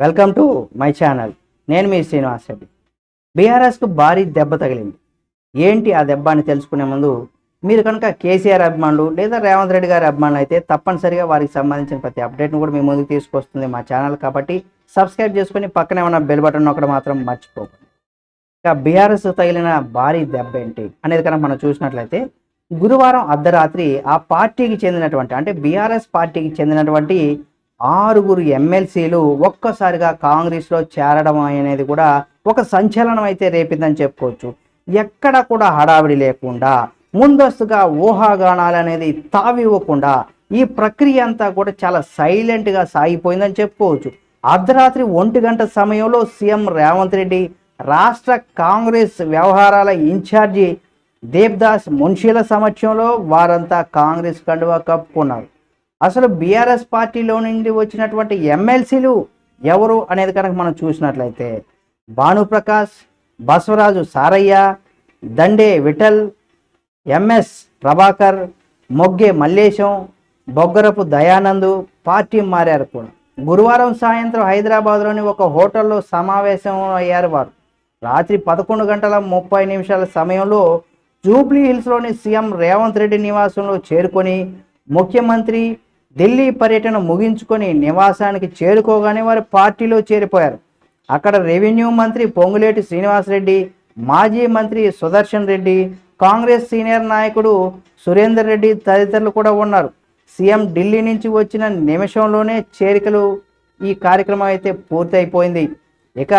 Welcome to my channel. నేను మీ శ్రీనివాస్ రెడ్డి. బీఆర్ఎస్కు భారీ దెబ్బ తగిలింది. ఏంటి ఆ దెబ్బ అని తెలుసుకునే ముందు మీరు కనుక కేసీఆర్ అభిమానులు లేదా రేవంత్ రెడ్డి గారి అభిమానులు అయితే తప్పనిసరిగా వారికి సంబంధించిన ప్రతి అప్డేట్ను కూడా మీ ముందుకు తీసుకొస్తుంది మా ఛానల్ కాబట్టి సబ్స్క్రైబ్ చేసుకుని పక్కనే ఉన్న బెల్ బటన్ ఒకటి మాత్రం మర్చిపోకండి. ఇక బీఆర్ఎస్ తగిలిన భారీ దెబ్బ ఏంటి అనేది కనుక మనం చూసినట్లయితే గురువారం అర్ధరాత్రి ఆ పార్టీకి చెందినటువంటి అంటే బీఆర్ఎస్ పార్టీకి చెందినటువంటి ఆరుగురు ఎమ్మెల్సీలు ఒక్కసారిగా కాంగ్రెస్లో చేరడం అనేది కూడా ఒక సంచలనం అయితే రేపిందని చెప్పుకోవచ్చు. ఎక్కడ కూడా హడావిడి లేకుండా ముందస్తుగా ఊహాగానాలు అనేది తావివ్వకుండా ఈ ప్రక్రియ అంతా కూడా చాలా సైలెంట్గా సాగిపోయిందని చెప్పుకోవచ్చు. అర్ధరాత్రి ఒంటి గంట సమయంలో సీఎం రేవంత్ రెడ్డి రాష్ట్ర కాంగ్రెస్ వ్యవహారాల ఇన్ఛార్జి దేవ్దాస్ మున్షీల సమక్షంలో వారంతా కాంగ్రెస్ కండువా కప్పుకున్నారు. అసలు బీఆర్ఎస్ పార్టీలో నుండి వచ్చినటువంటి ఎమ్మెల్సీలు ఎవరు అనేది కనుక మనం చూసినట్లయితే భానుప్రకాష్ బసవరాజు సారయ్య దండే విఠల్ ఎంఎస్ ప్రభాకర్ మొగ్గే మల్లేశం బొగ్గరపు దయానందు పార్టీ మారారు కూడా. గురువారం సాయంత్రం హైదరాబాద్లోని ఒక హోటల్లో సమావేశం అయ్యారు వారు. రాత్రి పదకొండు గంటల ముప్పై నిమిషాల సమయంలో జూబ్లీ హిల్స్లోని సీఎం రేవంత్ రెడ్డి నివాసంలో చేరుకొని ముఖ్యమంత్రి ఢిల్లీ పర్యటన ముగించుకొని నివాసానికి చేరుకోగానే వారు పార్టీలో చేరిపోయారు. అక్కడ రెవెన్యూ మంత్రి పొంగులేటి శ్రీనివాసరెడ్డి మాజీ మంత్రి సుదర్శన్ రెడ్డి కాంగ్రెస్ సీనియర్ నాయకుడు సురేందర్ రెడ్డి తదితరులు కూడా ఉన్నారు. సీఎం ఢిల్లీ నుంచి వచ్చిన నిమిషంలోనే చేరికలు ఈ కార్యక్రమం అయితే పూర్తయిపోయింది. ఇక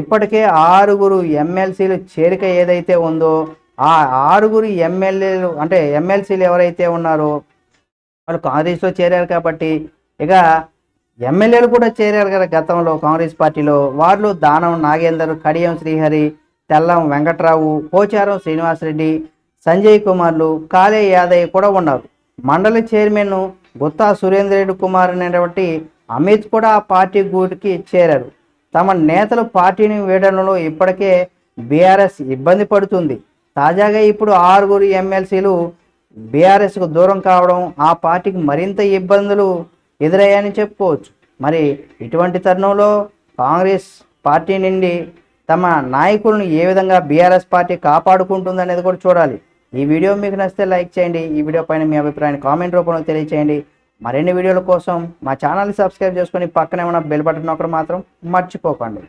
ఇప్పటికే ఆరుగురు ఎమ్మెల్సీలు చేరిక ఏదైతే ఉందో ఆ ఆరుగురు ఎమ్మెల్యేలు అంటే ఎమ్మెల్సీలు ఎవరైతే ఉన్నారో వాళ్ళు కాంగ్రెస్లో చేరారు కాబట్టి ఇక ఎమ్మెల్యేలు కూడా చేరారు కదా గతంలో కాంగ్రెస్ పార్టీలో. వాళ్ళు దానం నాగేందర్ కడియం శ్రీహరి తెల్లం వెంకట్రావు పోచారం శ్రీనివాసరెడ్డి సంజయ్ కుమార్లు కాలే యాదయ్య కూడా ఉన్నారు. మండలి చైర్మన్ గుత్తా సురేందర్ రెడ్డి కుమార్ అనేటువంటి అమిత్ కూడా ఆ పార్టీ గూటికి చేరారు. తమ నేతలు పార్టీని వీడడంలో ఇప్పటికే బీఆర్ఎస్ ఇబ్బంది పడుతుంది. తాజాగా ఇప్పుడు ఆరుగురు ఎమ్మెల్సీలు బీఆర్ఎస్కు దూరం కావడం ఆ పార్టీకి మరింత ఇబ్బందులు ఎదురయ్యాయని చెప్పుకోవచ్చు. మరి ఇటువంటి తరుణంలో కాంగ్రెస్ పార్టీ నుండి తమ నాయకులను ఏ విధంగా బీఆర్ఎస్ పార్టీ కాపాడుకుంటుంది అనేది కూడా చూడాలి. ఈ వీడియో మీకు నచ్చితే లైక్ చేయండి. ఈ వీడియో పైన మీ అభిప్రాయాన్ని కామెంట్ రూపంలో తెలియచేయండి. మరిన్ని వీడియోల కోసం మా ఛానల్ని సబ్స్క్రైబ్ చేసుకొని పక్కనే ఉన్న బెల్ బటన్ ఒకరు మాత్రం మర్చిపోకండి.